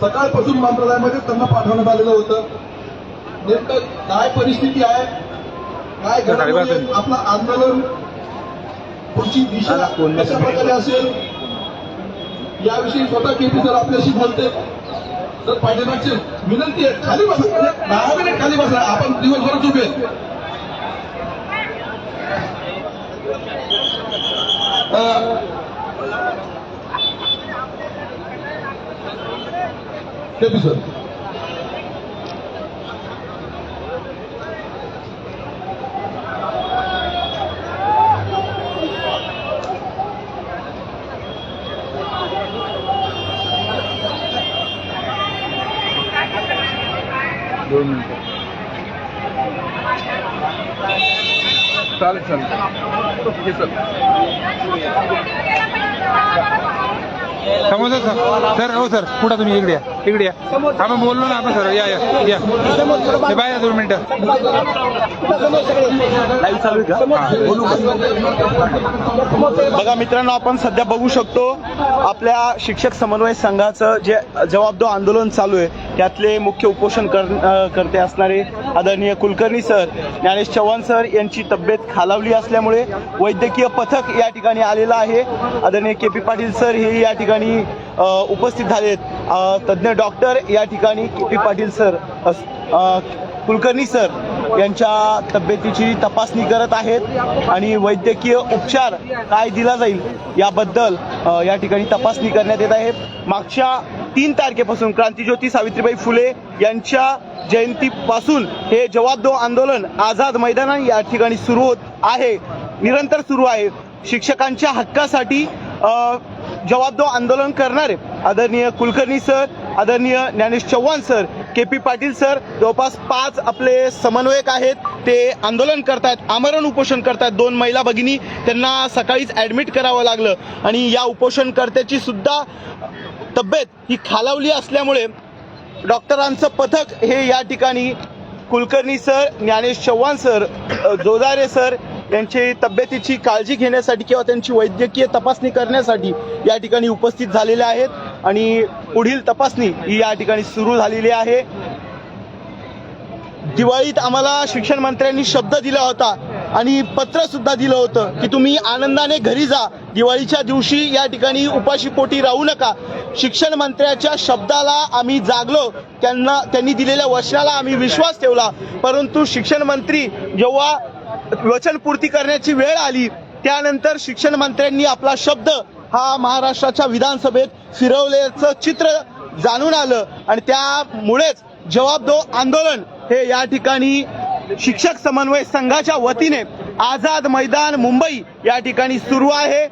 सकाळपासून मंत्रालयामध्ये त्यांना पाठवण्यात आलेलं होतं. नेमकं काय परिस्थिती आहे? काय आपलं आंदोलन पुढची दिशा कशा प्रकारे असेल? याविषयी स्वतः केपी सर आपल्याशी बोलते. तर पाठीमागची विनंती आहे खाली बसा. दहा मिनिट खाली बसा. आपण दिवसभरात उभे आहेत. अं, केपी सर दोन मिनिटं. चालेल चालेल. Okay sir. Samosa sir. Sir हो सर. पुढे तुम्ही इकडे या. इकडे या. आपण बोललो ना आपण सर. या या. या. हे बाहेर दोन मिनिटं. बघा मित्रांनो आपण सध्या बघू शकतो आपल्या शिक्षक समन्वय संघाचं जे जबाबदार आंदोलन चालू आहे त्यातले मुख्य उपोषण कर करते असणारे आदरणीय कुलकर्णी सर ज्ञानेश चव्हाण सर यांची तब्येत खालावली असल्यामुळे वैद्यकीय पथक या ठिकाणी आलेलं आहे. आदरणीय के पी पाटील सर हे या ठिकाणी उपस्थित झालेत. आहेत तज्ज्ञ डॉक्टर या ठिकाणी के पी पाटील सर अस- कुलकर्णी सर यांच्या तब्येतीची तपासणी करत आहेत आणि वैद्यकीय उपचार काय दिला जाईल याबद्दल या ठिकाणी तपासणी करण्यात येत आहे. मागच्या तीन तारखेपासून क्रांतीज्योती सावित्रीबाई फुले यांच्या जयंतीपासून हे जवाब दो आंदोलन आझाद मैदाना या ठिकाणी सुरू होत आहे निरंतर सुरू आहे. शिक्षकांच्या हक्कासाठी जवाब दो आंदोलन करणारे आदरणीय कुलकर्णी सर आदरणीय Dnyanesh Chavan sir K P Patil sir जवळपास पाच आपले समन्वयक आहेत. ते आंदोलन करतायत आमरण उपोषण करतायत दोन महिला भगिनी. त्यांना सकाळीच ॲडमिट करावं लागलं. आणि या उपोषणकर्त्याची सुद्धा तब्येत ही खालावली असल्यामुळे डॉक्टरांचं पथक हे या ठिकाणी Kulkarni sir Dnyanesh Chavan sir Jodare sir त्यांची तब्येतीची काळजी घेण्यासाठी किंवा त्यांची वैद्यकीय तपासणी करण्यासाठी या ठिकाणी उपस्थित झालेले आहेत. आणि पुढील तपासणी ही या ठिकाणी सुरू झालेली आहे. दिवाळीत आम्हाला शिक्षण मंत्र्यांनी शब्द दिला होता आणि पत्र सुद्धा दिलं होतं की तुम्ही आनंदाने घरी जा. दिवाळीच्या दिवशी या ठिकाणी उपाशी पोटी राहू नका. शिक्षण मंत्र्याच्या शब्दाला आम्ही जागलो. त्यांना त्यांनी दिलेल्या वचनाला आम्ही विश्वास ठेवला. परंतु शिक्षण मंत्री जेव्हा वचनपूर्ती करण्याची वेळ आली त्यानंतर शिक्षण मंत्र्यांनी आपला शब्द हा महाराष्ट्राच्या विधानसभेत फिरवल्याचं चित्र जाणून आलं आणि त्यामुळेच जवाब दो आंदोलन हे या ठिकाणी शिक्षक समन्वय संघाच्या वतीने आझाद मैदान मुंबई या ठिकाणी सुरू आहे.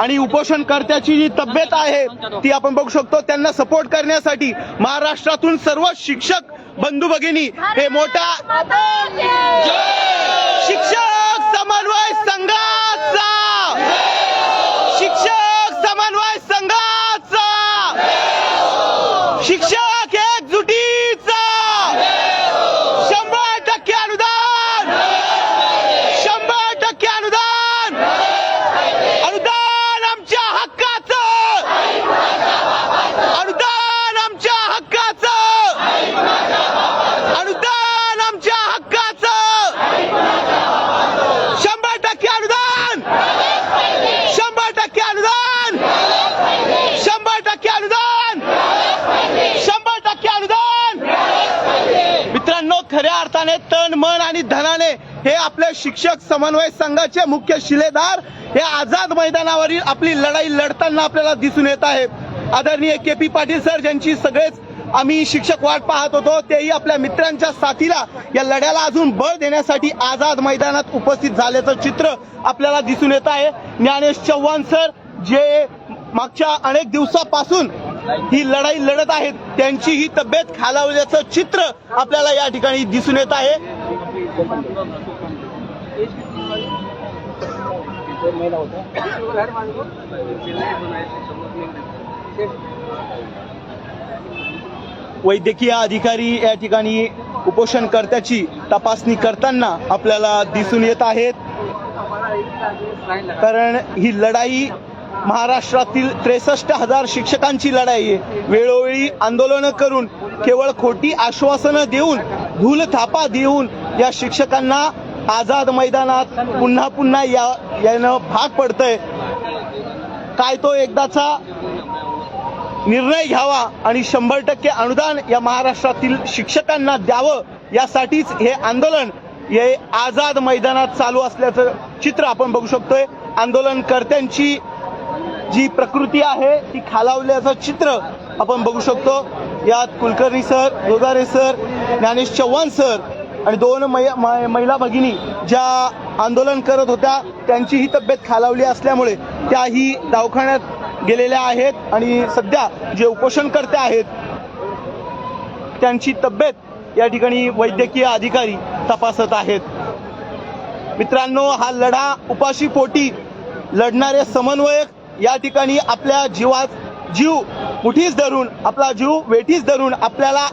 आणि उपोषणकर्त्याची जी तब्येत आहे ती आपण बघू शकतो. त्यांना सपोर्ट करण्यासाठी महाराष्ट्रातून सर्व शिक्षक बंधू भगिनी हे मोठा शिक्षक समन्वय संघाचा शिक्षक समन्वय संघाचा शिक्षक एकजुटीचा शंभर टक्के अनुदान शंभर टक्के अनुदान अनुदान आमच्या हक्काचं अनुदान आमच्या हक्काचं अनुदान आमच्या हक्काचं शंभर टक्के अनुदान शंभर टक्के अनुदान शंभर टक्के अनुदान शंभर टक्के अनुदान मित्रांनो खऱ्या अर्थाने तन मन आणि धनाने हे आपले शिक्षक समन्वय संघाचे मुख्य शिलेदार हे आझाद मैदानावरील आपली लढाई लढताना आपल्याला दिसून येत आहे. आदरणीय के पी पाटील सर ज्यांची सगळेच आम्ही शिक्षक वाट पाहत होतो तेही आपल्या मित्रांच्या साथीला या लढ्याला अजून बळ देण्यासाठी आझाद मैदानात उपस्थित झाल्याचं चित्र आपल्याला दिसून येत आहे. ज्ञानेश चव्हाण सर जे मागच्या अनेक दिवसापासून ही लढाई लढत आहेत. त्यांची ही तब्येत खालावल्याचं चित्र आपल्याला या ठिकाणी दिसून येत आहे. वैद्यकीय अधिकारी या ठिकाणी उपोषणकर्त्याची तपासणी करताना आपल्याला दिसून येत आहेत. कारण ही लढाई महाराष्ट्रातील त्रेसष्ट हजार शिक्षकांची लढाई आहे. वेळोवेळी आंदोलनं करून केवळ खोटी आश्वासनं देऊन धूल थापा देऊन या शिक्षकांना आझाद मैदानात पुन्हा पुन्हा या यानं भाग पडतंय. काय तो एकदाचा निर्णय घ्यावा आणि शंभर टक्के अनुदान या महाराष्ट्रातील शिक्षकांना द्यावं यासाठीच हे आंदोलन हे आझाद मैदानात चालू असल्याचं चित्र आपण बघू शकतोय. आंदोलनकर्त्यांची जी प्रकृती आहे ती खालावल्याचं चित्र आपण बघू शकतो. यात Kulkarni sir Rojare sir Dnyanesh Chavan sir आणि दोन मै- महिला भगिनी ज्या आंदोलन करत होत्या त्यांची ही तब्येत खालावली असल्यामुळे त्याही दवाखान्यात गेलेल्या आहेत आणि सध्या जे उपोषणकर्ते आहेत त्यांची तब्येत या ठिकाणी वैद्यकीय अधिकारी तपासत आहेत. मित्रांनो हा लढा उपाशी पोटी लढणारे समन्वयक या ठिकाणी आपल्या जीवात जीव मुठीस धरून आपला जीव वेठीस धरून आपल्याला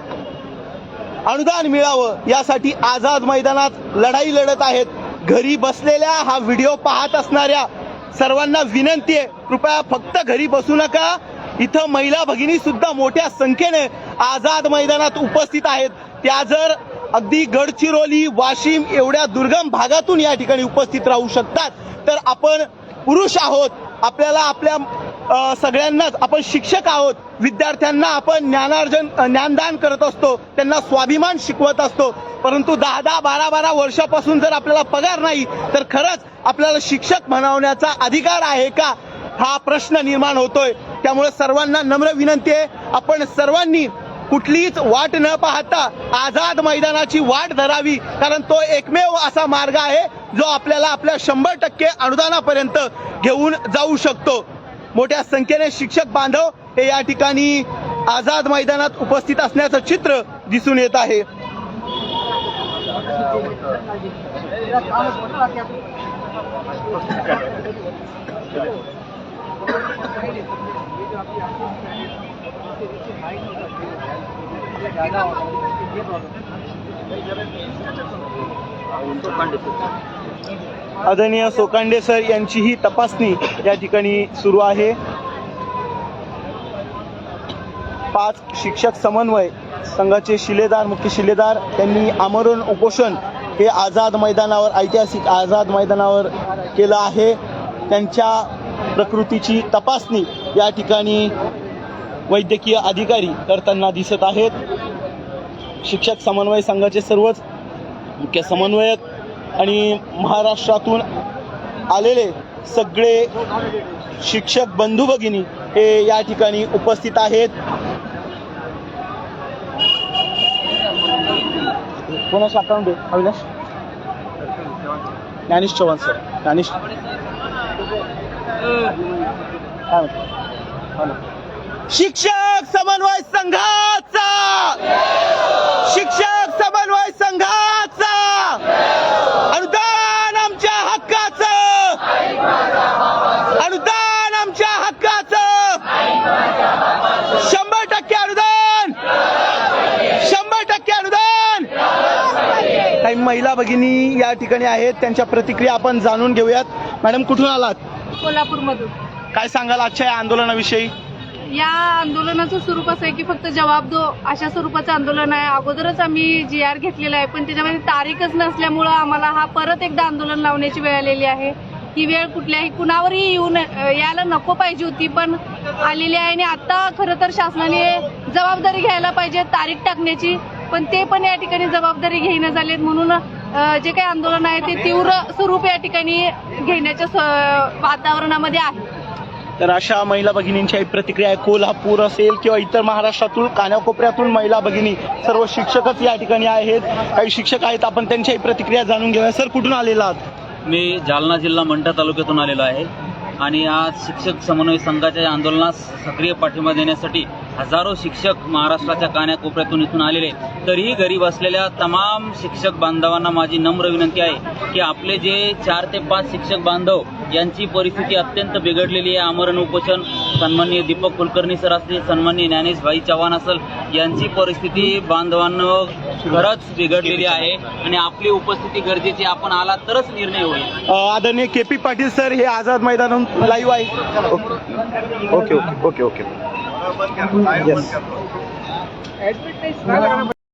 अनुदान मिळावं यासाठी आझाद मैदानात लढाई लढत आहेत. घरी बसलेल्या हा व्हिडिओ पाहत असणाऱ्या सर्वांना विनंती आहे कृपया फक्त घरी बसू नका. इथं महिला भगिनी सुद्धा मोठ्या संख्येने आझाद मैदानात उपस्थित आहेत. त्या जर अगदी गडचिरोली वाशिम एवढ्या दुर्गम भागातून या ठिकाणी उपस्थित राहू शकतात. तर आपण पुरुष आहोत. आपल्याला आपल्या सगळ्यांनाच आपण शिक्षक आहोत विद्यार्थ्यांना आपण ज्ञानार्जन ज्ञानदान करत असतो त्यांना स्वाभिमान शिकवत असतो. परंतु दहा दहा बारा बारा वर्षापासून जर आपल्याला पगार नाही तर खरंच आपल्याला शिक्षक म्हणवण्याचा अधिकार आहे का? हा प्रश्न निर्माण होतोय. त्यामुळे सर्वांना नम्र विनंती आहे. आपण सर्वांनी कुठलीच वाट न पाहता आझाद मैदानाची वाट धरावी कारण तो एकमेव असा मार्ग आहे जो आपल्याला आपल्या शंभर टक्के अनुदानापर्यंत घेऊन जाऊ शकतो. मोठ्या संख्येने शिक्षक बांधव हे या ठिकाणी आझाद मैदानात उपस्थित असण्याचं चित्र दिसून येत आहे. आदरणीय सोकांडे सर यांचीही तपासणी या ठिकाणी सुरू आहे. पाच शिक्षक समन्वय संघाचे शिलेदार मुख्य शिलेदार त्यांनी आमरण उपोषण हे आझाद मैदानावर ऐतिहासिक आझाद मैदानावर केलं आहे. त्यांच्या प्रकृतीची तपासणी या ठिकाणी वैद्यकीय अधिकारी करताना दिसत आहेत. शिक्षक समन्वय संघाचे सर्वच मुख्य समन्वयक आणि महाराष्ट्रातून आलेले सगळे शिक्षक बंधू भगिनी हे या ठिकाणी उपस्थित आहेत. कोणाशी अकाउंट आहे? अविनाश? ज्ञानेश चव्हाण सर ज्ञानेश. काय म्हणतो? शिक्षक समन्वय संघाचा! शिक्षक समन्वय संघाचा अनुदान आमच्या हक्काचं. अनुदान आमच्या हक्काचं. शंभर टक्के अनुदान. शंभर टक्के अनुदान. काही महिला भगिनी या ठिकाणी आहेत त्यांच्या प्रतिक्रिया आपण जाणून घेऊयात. मॅडम कुठून आलात? कोल्हापूरमधून. काय सांगाल आजच्या या आंदोलनाविषयी? या आंदोलनाचं स्वरूप असं आहे की फक्त जवाब दो अशा स्वरूपाचं आंदोलन आहे. अगोदरच आम्ही जी आर घेतलेला आहे पण त्याच्यामध्ये तारीखच नसल्यामुळं आम्हाला हा परत एकदा आंदोलन लावण्याची वेळ आलेली आहे. ही वेळ कुठल्याही कुणावरही येऊन यायला नको पाहिजे होती पण आलेली आहे आणि आता खरं तर शासनाने जबाबदारी घ्यायला पाहिजे तारीख टाकण्याची. पण ते पण या ठिकाणी जबाबदारी घेईना झालेत म्हणून जे काही आंदोलन आहे ते तीव्र स्वरूप या ठिकाणी घेण्याच्या स- वातावरणामध्ये आहे. तर अशा महिला भगिनींच्या प्रतिक्रिया आहे. कोल्हापूर असेल किंवा इतर महाराष्ट्रातून कानाकोपऱ्यातून महिला भगिनी सर्व शिक्षकच या ठिकाणी आहेत. काही शिक्षक आहेत आपण त्यांच्याही प्रतिक्रिया जाणून घेऊया. सर कुठून आलेला आहात? मी जालना जिल्हा मंठा तालुक्यातून आलेलो आहे. आणि आज शिक्षक समन्वय संघाच्या आंदोलनास सक्रिय पाठिंबा देण्यासाठी हजारो शिक्षक महाराष्ट्राच्या कान्याकोपऱ्यातून इथून आलेले तरीही घरी बसलेल्या तमाम शिक्षक बांधवांना माझी नम्र विनंती आहे की आपले जे चार ते पाच शिक्षक बांधव यांची परिस्थिती अत्यंत बिघडलेली आहे. आमरण उपोषण सन्माननीय दीपक कुलकर्णी सर असतील सन्माननीय ज्ञानेश भाई चव्हाण असेल यांची परिस्थिती बांधवांनो खरंच बिघडलेली आहे आणि आपली उपस्थिती गरजेची. आपण आला तरच निर्णय होईल. आदरणीय के पी पाटील सर हे आझाद मैदान लाईव्ह आहे. Okay okay okay okay.